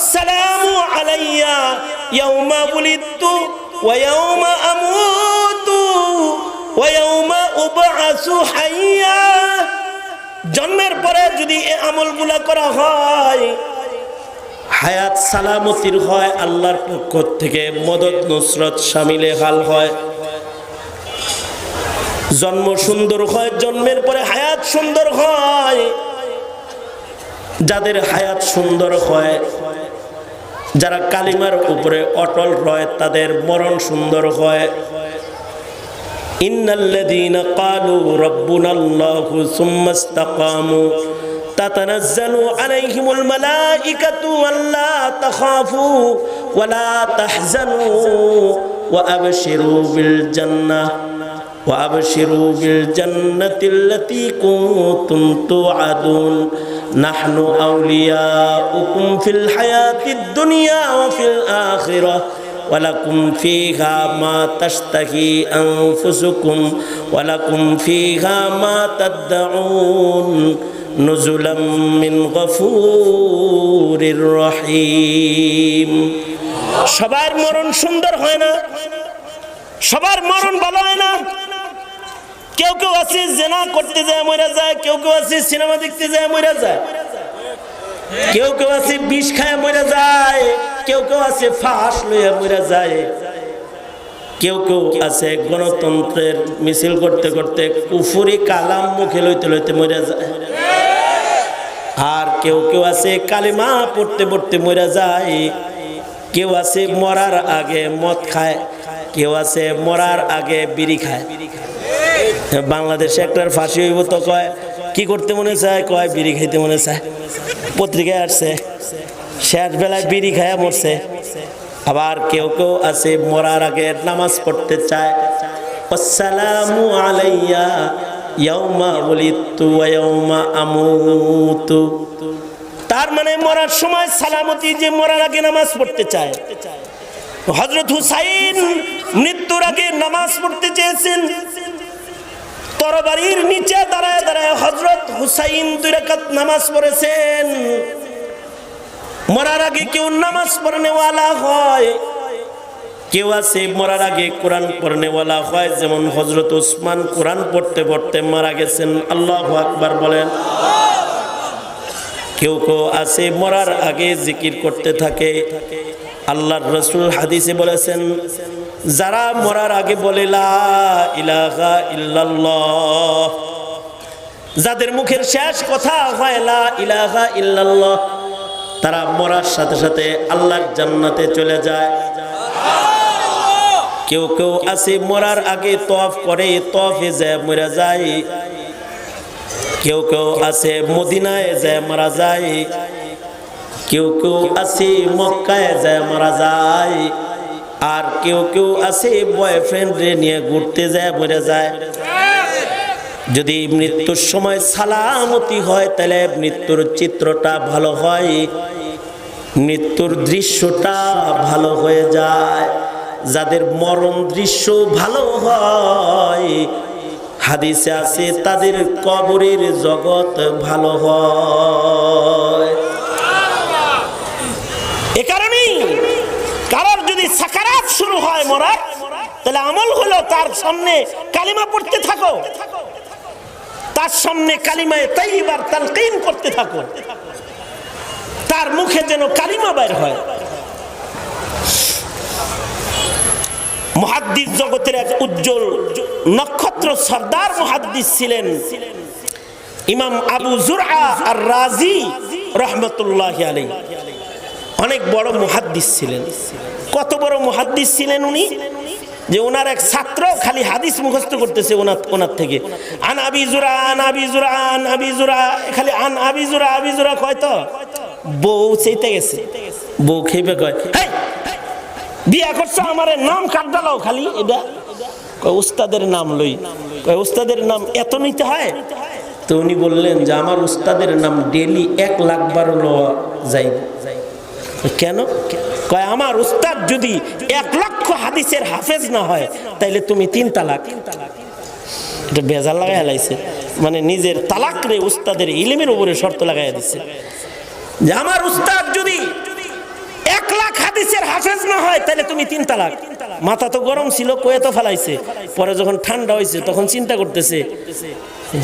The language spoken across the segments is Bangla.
আসসালামু আলাইয়া, ইয়াউমা বুলিদতু ওয়া ইয়াউমা আমুতু ওয়া ইয়াউমা জন্মের পরে যদি এই আমলগুলা করা হয়, হায়াত সালামতির হয়, আল্লাহর পক্ষ থেকে মদত নুসরত শামিলে হাল হয়। জন্ম সুন্দর হয়, জন্মের পরে হায়াত সুন্দর হয়। যাদের হায়াত সুন্দর হয় যারা কালিমার উপরে অটল রয় তাদের মরণ সুন্দর হয় ইন্নাল্লাযীনা ক্বালু রাব্বুনাল্লাহু সুম্মা ইসতাকামু تتنزل عليهم الملائكة ألا تخافوا ولا تحزنوا وأبشروا بالجنة وأبشروا بالجنة التي كنتم توعدون نحن أولياؤكم في الحياة الدنيا وفي الآخرة ولكم فيها ما تشتهي أنفسكم ولكم فيها ما تدعون نزلا من غفور رحيم সবার মরণ সুন্দর হয় না সবার মরণ ভালো হয় না কেউ কেউ আছে জেনা করতে যায়, মরে যায়। কেউ কেউ আছে সিনেমা দেখতে যায়, মরে যায়। কেউ কেউ আছে বিষ খায়, মরে যায়। কেউ কেউ আছে ফাঁস লইয়া মরে যায়। কেউ কেউ আছে গণতন্ত্রের মিছিল করতে করতে কুফুরি কালাম মুখে লইতে লইতে মরে যায়। আর কেউ কেউ আছে কালিমা পড়তে পড়তে মরে যায়। কেউ আছে মরার আগে মদ খায়, কেউ আছে মরার আগে বিড়ি খায়। বাংলাদেশে একটার ফাঁসি হইব তো কয়, কি করতে মনে চায়? কয়, বিড়ি খাইতে মনে চায়। পত্রিকায় আসছে, শেষ বেলায় বিড়ি খায়া মরছে। আবার কেউ কেউ আছে, মরার আগে নামাজ পড়তে চায়। আলাইয়া, ইয়াউমা তার মানে মরার সময় সালামতি যে মরার আগে নামাজ পড়তে চায়। হজরত হুসাইন মৃত্যুর আগে নামাজ পড়তে চেয়েছেন। তরবারির নিচে দাঁড়ায় দাঁড়ায় হজরত হুসাইন দুই রাকাত নামাজ পড়েছেন। মরার আগে কেউ নামাজ পড়নেওয়ালা হয়, কেউ আছে মরার আগে কোরআন পড়নেওয়ালা হয়, যেমন হজরত উসমান কোরআন পড়তে পড়তে মারা গেছেন, আল্লাহ আকবার বলেন। কেউ কেউ আছে মরার আগে জিকির করতে থাকে, আল্লাহর রসুল হাদিসে বলেছেন যারা মরার আগে বলে ইলাহা যাদের মুখের শেষ কথা হয়, লা ইলাহা তারা মরার সাথে সাথে আল্লাহর জান্নাতে চলে যায়। কেউ কেউ আছে মরার আগে তফ করে তফে যায়, মরা যায়। কেউ কেউ আছে মদিনায় যায়, মারা যায়। কেউ কেউ আছে মক্কায় যায়, মারা যায়। আর কেউ কেউ আছে বয়ফ্রেন্ডে নিয়ে ঘুরতে যায়, মরে যায়। যদি মৃত্যুর সময় সালামতি হয়, তাহলে মৃত্যুর চিত্রটা ভালো হয়, মৃত্যুর দৃশ্যটা ভালো হয়ে যায়। যাদের মরণ দৃশ্য ভালো হয়, হাদিসে আছে, তাদের কবরের জগৎ ভালো হয়। সাকারাত শুরু হয় মরার। তাহলে আমল হলো তার সামনে কালিমা পড়তে থাকো। তার সামনে কালিমায় তাইবার তালকিন করতে থাকো। তার মুখে যেন কালিমা বের হয়। মহাদ্দিস জগতের এক উজ্জ্বল নক্ষত্র সর্দার মহাদ্দিস ছিলেন। ইমাম আবু জুরা আর রাজি রহমতুল্লাহ আলী অনেক বড় মুহাদ্দিস ছিলেন। কত বড় মুহাদ্দিস ছিলেন উনি? যে ওনার এক ছাত্র খালি হাদিস মুখস্থ করতেছে ওনার ওনার থেকে। আন আবি জুরা আন আবি জুরা আন আবি জুরা খালি আন আবি জুরা আবি জুরা কয় তো? বউ সেইতে গেছে। বউ খেয়ে কয় "হেই, বিয়া করছ আমার নাম কাট ডালাও খালি? এটা কয় উস্তাদের নাম লই। কয় উস্তাদের নাম এত নিতে হয়? তো উনি বললেন যে আমার উস্তাদের নাম ডেলি এক লাখ বারো লওয়া যাইব। কেন? কয়, আমার উস্তাদ যদি এক লক্ষ হাদিসের হাফেজ না হয়, তাইলে তুমি তিন তালাক। এটা বেজাল লাগাই হেলাইছে মানে নিজের তালাক রে উস্তাদের ইলিমের উপরে শর্ত লাগাই দিচ্ছে যে আমার উস্তাদ যদি এক লাখ হাদিসের হাফেজ না হয় তাহলে তুমি তিন তালাক। মাথা তো গরম ছিল, কয়ে তো ফেলাইছে। পরে যখন ঠান্ডা হয়েছে তখন চিন্তা করতেছে,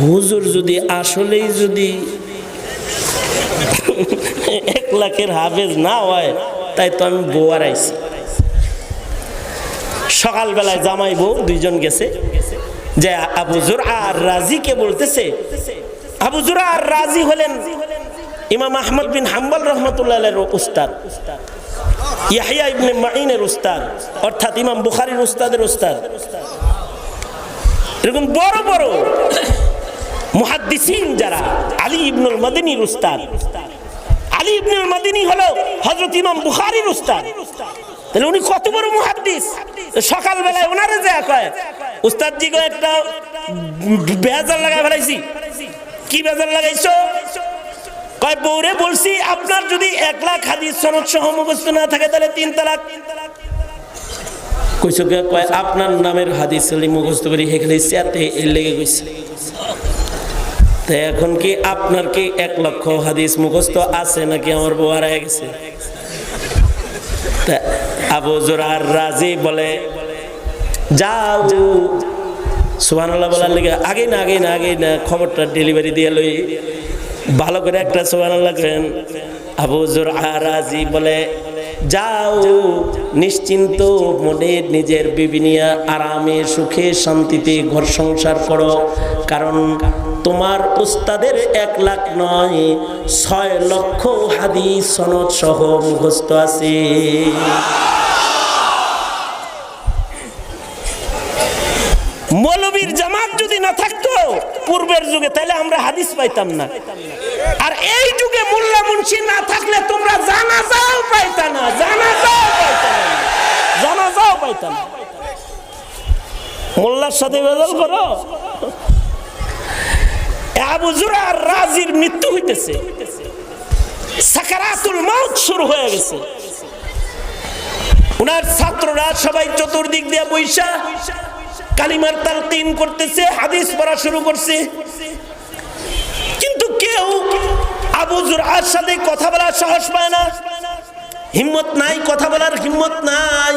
হুজুর যদি আসলেই যদি এক লাখের হাফেজ না হয় তাই তো আমি বউ আর আইছি সকালবেলায় জামাই বউ দুইজন গেছে। যে আবু আর রাজিকে বলতেছে, আবু আর রাজি হলেন ইমাম আহমদ বিন হাম্বল রহমতুল্লাহ উস্তাদ, ইয়াহিয়া ইবনে মাইনের উস্তাদ, অর্থাৎ ইমাম বুখারীর উস্তাদের উস্তাদ। এরকম বড় বড় মুহাদ্দিসিন যারা, আলী ইবনুল মদিনীর উস্তাদ ইবনুল মদিনী হলো ইমাম উস্তাদ। তাহলে উনি কত বড় মুহাদ্দিস? সকালবেলায় ওনারে যা কয় কয় একটা বেজার লাগাই ফেলাইছি। কি বেজার লাগাইছো? কয়, বউরে বলছি, আপনার যদি এক লাখ হাদিস সনদ সহ মুখস্থ না থাকে, তাহলে তিন তালাক। কইছো কয়, আপনার নামের হাদিস মুখস্থ করি চেয়াতে এর লেগে গেছে এখন কি আপনার কি এক লক্ষ হাদিস মুখস্থ আছে নাকি আমার বউ হারায় গেছে? আবু জোরার রাজি বলে, যাও। সুবহানাল্লাহ বলার লেগে আগে না আগে না আগে না, খবরটা ডেলিভারি দিয়ে লই। ভালো করে একটা সুবহানাল্লাহ করেন। আবু রাজি বলে, যাও। নিশ্চিন্ত মনে নিজের বিবি নিয়ে আরামে সুখে শান্তিতে ঘর সংসার করো। কারণ তোমার উস্তাদের এক লাখ নয়, ছয় লক্ষ হাদিস সনদ সহ মুখস্থ আছে। মৌলবীর জামাত যদি না থাকতো, পূর্বের যুগে, তাহলে আমরা হাদিস পাইতাম না। আর এই যুগে মোল্লা মুন্সি না থাকলে তোমরা জানা যাও পাইতা না জানা যাও পাইতা না। জানা যাও পাইতা না। মোল্লার সাথে বেদল করো। জুরার রাজির মৃত্যু হইতেছে। সাকারাতুল শুরু হয়ে গেছে। উনার ছাত্ররা সবাই চতুর্দিক দিয়ে বৈশা, কালিমার তালকিন করতেছে, হাদিস পড়া শুরু করছে। কিন্তু কেউ আবু জুরআর সাথে কথা বলার সাহস পায় না। হিম্মত নাই, কথা বলার হিম্মত নাই।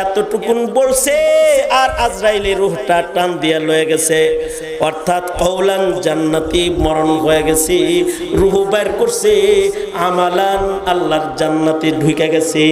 এতটুকুন বলছে, আর আজরাইলের রুহটা টান দিয়া লয়ে গেছে। অর্থাৎ কৌলান জান্নাতি মরণ হয়ে গেছে, রুহ বের করছে, আমালান আল্লাহর জান্নাতি ঢুকে গেছে।